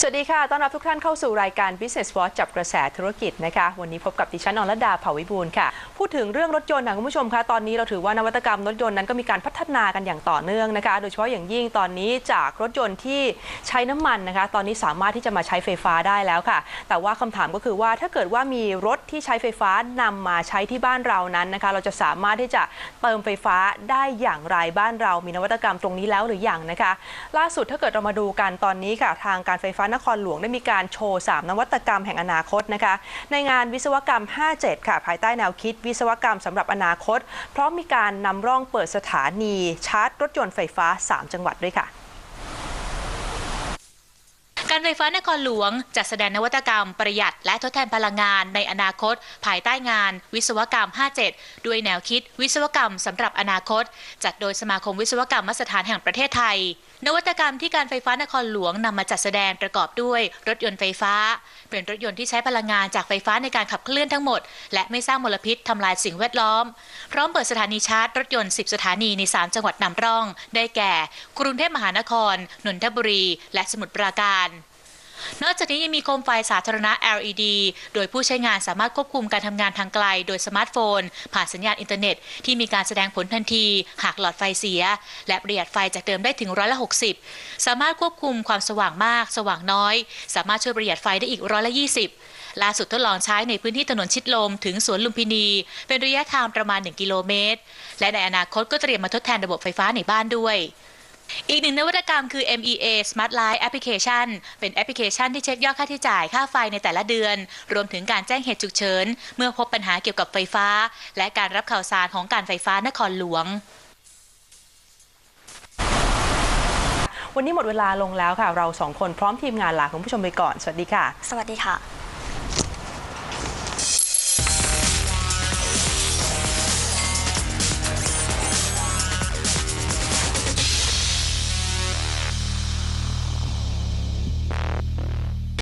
สวัสดีค่ะ ต้อนรับทุกท่านเข้าสู่รายการ Business Watch จับกระแสธุรกิจนะคะ วันนี้พบกับดิฉันอรดาเผ่าวิบูลค่ะ พูดถึงเรื่องรถยนต์ค่ะคุณผู้ชมคะ ตอนนี้เราถือว่านวัตกรรมรถยนต์นั้นก็มีการพัฒนากันอย่างต่อเนื่องนะคะ โดยเฉพาะอย่างยิ่งตอนนี้จากรถยนต์ที่ใช้น้ำมันนะคะ ตอนนี้สามารถที่จะมาใช้ไฟฟ้าได้แล้วค่ะ แต่ว่าคำถามก็คือว่าถ้าเกิดว่ามีรถที่ใช้ไฟฟ้านำมาใช้ที่บ้านเรานั้นนะคะ เราจะสามารถที่จะเติมไฟฟ้าได้อย่างไรบ้านเรา มีนวัตกรรมตรงนี้แล้วหรือยังนะคะ ล่าสุดถ้าเกิดเรามาดูกันตอนนี้ค่ะทางการไฟฟ้านครหลวงได้มีการโชว์ 3 นวัตกรรมแห่งอนาคตนะคะ ในงานวิศวกรรม 57 ค่ะ ภายใต้แนวคิดวิศวกรรมสำหรับอนาคต พร้อมมีการนำร่องเปิดสถานีชาร์จรถยนต์ไฟฟ้า 3 จังหวัดด้วยค่ะ การไฟฟ้านครหลวงจัดแสดงนวัตกรรมประหยัดและทดแทนพลังงานในอนาคต ภายใต้งาน วิศวกรรม 57 ด้วยแนวคิด วิศวกรรมสำหรับอนาคต จัดโดยสมาคมวิศวกรรมสถานแห่งประเทศไทย นวัตกรรมที่การไฟฟ้านครหลวงนำมาจัดแสดงประกอบด้วยรถยนต์ไฟฟ้า เป็นรถยนต์ที่ใช้พลังงานจากไฟฟ้าในการขับเคลื่อนทั้งหมด และไม่สร้างมลพิษทำลายสิ่งแวดล้อม พร้อมเปิดสถานีชาร์จรถยนต์ 10 สถานีใน 3 จังหวัดนำร่อง ได้แก่ กรุงเทพมหานครนนทบุรี และสมุทรปราการ นอกจากนี้ยังมีโคมไฟสาธารณะ LED โดยผู้ใช้งานสามารถควบคุมการทำงานทางไกล โดยสมาร์ทโฟน ผ่านสัญญาณอินเทอร์เน็ต ที่มีการแสดงผลทันที หากหลอดไฟเสีย และประหยัดไฟจากเดิมได้ถึงร้อยละ 60 สามารถควบคุมความสว่างมาก สว่างน้อย สามารถช่วยประหยัดไฟได้อีกร้อยละ 20 ล่าสุดทดลองใช้ในพื้นที่ถนนชิดลม ถึงสวนลุมพินี เป็นระยะทางประมาณ 1 กิโลเมตร และในอนาคตก็เตรียมมาทดแทนระบบไฟฟ้าในบ้านด้วย อีกหนึ่งนวัตกรรมคือ MEA Smart Light Application เป็นแอปพลิเคชันที่เช็คยอดค่าใช้จ่ายค่าไฟในแต่ละเดือน รวมถึงการแจ้งเหตุฉุกเฉิน เมื่อพบปัญหาเกี่ยวกับไฟฟ้า และการรับข่าวสารของการไฟฟ้านครหลวง วันนี้หมดเวลาลงแล้วค่ะ เราสองคนพร้อมทีมงานลาคุณผู้ชมไปก่อน สวัสดีค่ะ สวัสดีค่ะ